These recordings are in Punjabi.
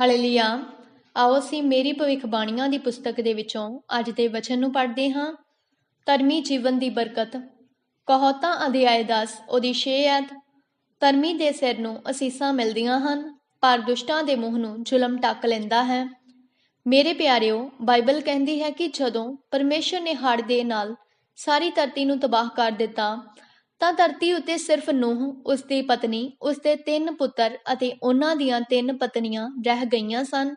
ਹਾਲੇਲੂਇਆ। ਆਓ ਅਸੀਂ ਮੇਰੀ ਭਵਿੱਖਬਾਣੀਆਂ ਦੀ ਪੁਸਤਕ ਦੇ ਵਿੱਚੋਂ ਅੱਜ ਦੇ ਵਚਨ ਨੂੰ ਪੜ੍ਹਦੇ ਹਾਂ। ਧਰਮੀ ਜੀਵਨ ਦੀ ਬਰਕਤ। ਕਹੋਤਾ ਅਧਿਆਇ 10 ਉਹਦੀ 6 ਐਤ। ਧਰਮੀ ਦੇ ਸਿਰ ਨੂੰ ਅਸੀਸਾਂ ਮਿਲਦੀਆਂ ਹਨ, ਪਰ ਦੁਸ਼ਟਾਂ ਦੇ ਮੂੰਹ ਨੂੰ ਜ਼ੁਲਮ ਟੱਕ ਲੈਂਦਾ ਹੈ। ਮੇਰੇ ਪਿਆਰਿਓ, ਬਾਈਬਲ ਕਹਿੰਦੀ ਹੈ ਕਿ ਜਦੋਂ ਪਰਮੇਸ਼ਰ ਨੇ ਹੜ੍ਹ ਦੇ ਨਾਲ ਸਾਰੀ ਧਰਤੀ ਨੂੰ ਤਬਾਹ ਕਰ ਦਿੱਤਾ ਤਾਂ ਧਰਤੀ ਉੱਤੇ ਸਿਰਫ ਨੂਹ ਉਸ ਦੀ ਪਤਨੀ ਉਸ ਦੇ ਤਿੰਨ ਪੁੱਤਰ ਅਤੇ ਉਹਨਾਂ ਦੀਆਂ ਤਿੰਨ ਪਤਨੀਆਂ ਰਹਿ ਗਈਆਂ ਸਨ।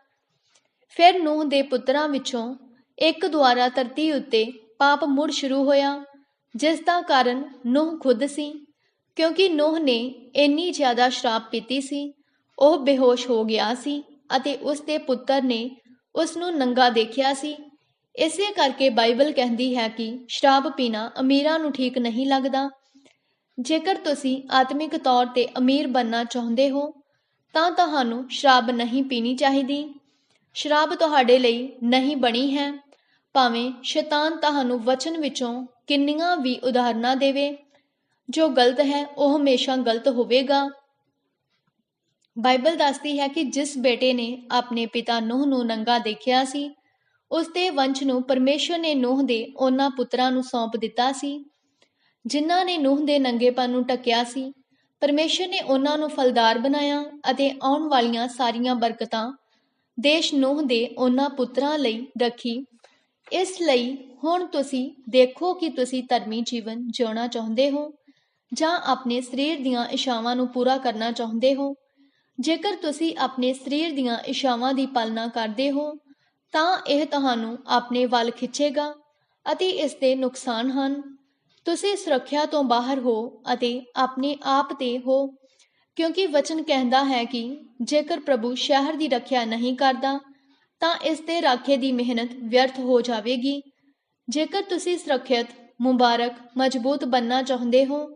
ਫਿਰ ਨੂਹ ਦੇ ਪੁੱਤਰਾਂ ਵਿੱਚੋਂ ਇੱਕ ਦੁਆਰਾ ਧਰਤੀ ਉੱਤੇ ਪਾਪ ਮੁੜ ਸ਼ੁਰੂ ਹੋਇਆ, ਜਿਸ ਦਾ ਕਾਰਨ ਨੂਹ ਖੁਦ ਸੀ, ਕਿਉਂਕਿ ਨੂਹ ਨੇ ਇੰਨੀ ਜ਼ਿਆਦਾ ਸ਼ਰਾਬ ਪੀਤੀ ਸੀ, ਉਹ ਬੇਹੋਸ਼ ਹੋ ਗਿਆ ਸੀ ਅਤੇ ਉਸ ਦੇ ਪੁੱਤਰ ਨੇ ਉਸ ਨੂੰ ਨੰਗਾ ਦੇਖਿਆ ਸੀ। ਇਸੇ ਕਰਕੇ ਬਾਈਬਲ ਕਹਿੰਦੀ ਹੈ ਕਿ ਸ਼ਰਾਬ ਪੀਣਾ ਅਮੀਰਾਂ ਨੂੰ ਠੀਕ ਨਹੀਂ ਲੱਗਦਾ ਜੇਕਰ ਤੁਸੀਂ ਆਤਮਿਕ ਤੌਰ ਤੇ ਅਮੀਰ ਬਣਨਾ ਚਾਹੁੰਦੇ ਹੋ, ਤਾਂ ਤੁਹਾਨੂੰ ਸ਼ਰਾਬ ਨਹੀਂ ਪੀਣੀ ਚਾਹੀਦੀ। ਸ਼ਰਾਬ ਤੁਹਾਡੇ ਲਈ ਨਹੀਂ ਬਣੀ ਹੈ। ਭਾਵੇਂ ਸ਼ੈਤਾਨ ਤੁਹਾਨੂੰ ਵਚਨ ਵਿੱਚੋਂ ਕਿੰਨੀਆਂ ਵੀ ਉਦਾਹਰਨਾਂ ਦੇਵੇ, ਜੋ ਗਲਤ ਹੈ, ਉਹ ਹਮੇਸ਼ਾ ਗਲਤ ਹੋਵੇਗਾ। ਬਾਈਬਲ ਦੱਸਦੀ ਹੈ ਕਿ ਜਿਸ ਬੇਟੇ ਨੇ ਆਪਣੇ ਪਿਤਾ ਨੂਹ ਨੂੰ ਨੰਗਾ ਦੇਖਿਆ ਸੀ, ਉਸ ਦੇ ਵੰਸ਼ ਨੂੰ ਪਰਮੇਸ਼ਰ ਨੇ ਨੂਹ ਦੇ ਉਹਨਾਂ ਪੁੱਤਰਾਂ ਨੂੰ ਸੌਂਪ ਦਿੱਤਾ ਸੀ। ਜਿਨ੍ਹਾਂ ਨੇ ਨੂਹ ਦੇ ਨੰਗੇਪਨ ਨੂੰ ਟਕਿਆ ਸੀ, ਪਰਮੇਸ਼ਰ ਨੇ ਉਹਨਾਂ ਨੂੰ ਫਲਦਾਰ ਬਣਾਇਆ ਅਤੇ ਆਉਣ ਵਾਲੀਆਂ ਸਾਰੀਆਂ ਬਰਕਤਾਂ ਦੇਸ਼ ਨੂਹ ਦੇ ਉਹਨਾਂ ਪੁੱਤਰਾਂ ਲਈ ਰੱਖੀ। ਇਸ ਲਈ ਹੁਣ ਤੁਸੀਂ ਦੇਖੋ ਕਿ ਤੁਸੀਂ ਧਰਮੀ ਜੀਵਨ ਜਿਉਣਾ ਚਾਹੁੰਦੇ ਹੋ ਜਾਂ ਆਪਣੇ ਸਰੀਰ ਦੀਆਂ ਇਸ਼ਾਵਾਂ ਨੂੰ ਪੂਰਾ ਕਰਨਾ ਚਾਹੁੰਦੇ ਹੋ। ਜੇਕਰ ਤੁਸੀਂ ਆਪਣੇ ਸਰੀਰ ਦੀਆਂ ਇਸ਼ਾਵਾਂ ਦੀ ਪਾਲਣਾ ਕਰਦੇ ਹੋ, ਤਾਂ ਇਹ ਤੁਹਾਨੂੰ ਆਪਣੇ ਵੱਲ ਖਿੱਚੇਗਾ ਅਤੇ ਇਸ ਦੇ ਨੁਕਸਾਨ ਹਨ। ਤੁਸੀਂ ਸੁਰੱਖਿਆ ਤੋਂ ਬਾਹਰ ਹੋ ਅਤੇ ਆਪਣੇ ਆਪ ਤੇ ਹੋ, ਕਿਉਂਕਿ ਵਚਨ ਕਹਿੰਦਾ ਹੈ ਕਿ ਜੇਕਰ ਪ੍ਰਭੂ ਸ਼ਹਿਰ ਦੀ ਰੱਖਿਆ ਨਹੀਂ ਕਰਦਾ, ਤਾਂ ਇਸ 'ਤੇ ਰਾਖੇ ਦੀ ਮਿਹਨਤ ਵਿਅਰਥ ਹੋ ਜਾਵੇਗੀ। ਜੇਕਰ ਤੁਸੀਂ ਸੁਰੱਖਿਅਤ, ਮੁਬਾਰਕ, ਮਜ਼ਬੂਤ ਬੰਨਣਾ ਚਾਹੁੰਦੇ ਹੋ,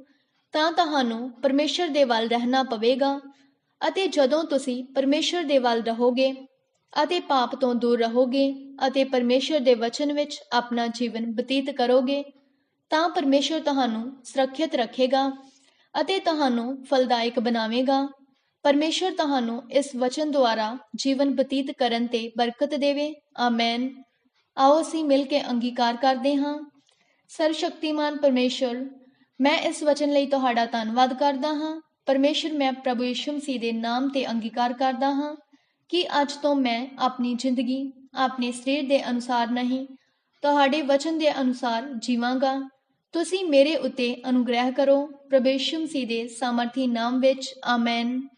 ਤਾਂ ਤੁਹਾਨੂੰ ਪਰਮੇਸ਼ਰ ਦੇ ਵੱਲ ਰਹਿਣਾ ਪਵੇਗਾ ਅਤੇ ਜਦੋਂ ਤੁਸੀਂ ਪਰਮੇਸ਼ਰ ਦੇ ਵੱਲ ਰਹੋਗੇ ਅਤੇ ਪਾਪ ਤੋਂ ਦੂਰ ਰਹੋਗੇ ਅਤੇ ਪਰਮੇਸ਼ਰ ਦੇ ਵਚਨ ਵਿੱਚ ਆਪਣਾ ਜੀਵਨ ਬਤੀਤ ਕਰੋਗੇ ਤਾਂ ਪਰਮੇਸ਼ਰ ਤੁਹਾਨੂੰ ਸੁਰੱਖਿਅਤ ਰੱਖੇਗਾ ਅਤੇ ਤੁਹਾਨੂੰ ਫਲਦਾਇਕ ਬਣਾਵੇਗਾ। ਪਰਮੇਸ਼ਰ ਤੁਹਾਨੂੰ ਇਸ ਵਚਨ ਦੁਆਰਾ ਜੀਵਨ ਬਤੀਤ ਕਰਨ ਤੇ ਬਰਕਤ ਦੇਵੇ। ਆਮੇਨ ਆਓ ਅਸੀਂ ਮਿਲ ਕੇ ਅੰਗੀਕਾਰ ਕਰਦੇ ਹਾਂ। ਸਰਵਸ਼ਕਤੀਮਾਨ ਪਰਮੇਸ਼ਰ, ਮੈਂ ਇਸ ਵਚਨ ਲਈ ਤੁਹਾਡਾ ਧੰਨਵਾਦ ਕਰਦਾ ਹਾਂ। ਪਰਮੇਸ਼ਰ, ਮੈਂ ਪ੍ਰਭੂ ਯਿਸੂ ਮਸੀਹ ਦੇ ਨਾਮ ਤੇ ਅੰਗੀਕਾਰ ਕਰਦਾ ਹਾਂ ਕਿ ਅੱਜ ਤੋਂ ਮੈਂ ਆਪਣੀ ਜ਼ਿੰਦਗੀ ਆਪਣੇ ਸਰੀਰ ਦੇ ਅਨੁਸਾਰ ਨਹੀਂ, ਤੁਹਾਡੇ ਵਚਨ ਦੇ ਅਨੁਸਾਰ ਜੀਵਾਂਗਾ। ਤੁਸੀਂ ਮੇਰੇ ਉੱਤੇ ਅਨੁਗ੍ਰਹਿ ਕਰੋ ਪ੍ਰਭੂ ਯਿਸੂ ਮਸੀਹ ਦੇ ਸਮਰਥੀ ਨਾਮ ਵਿੱਚ ਆਮੇਨ।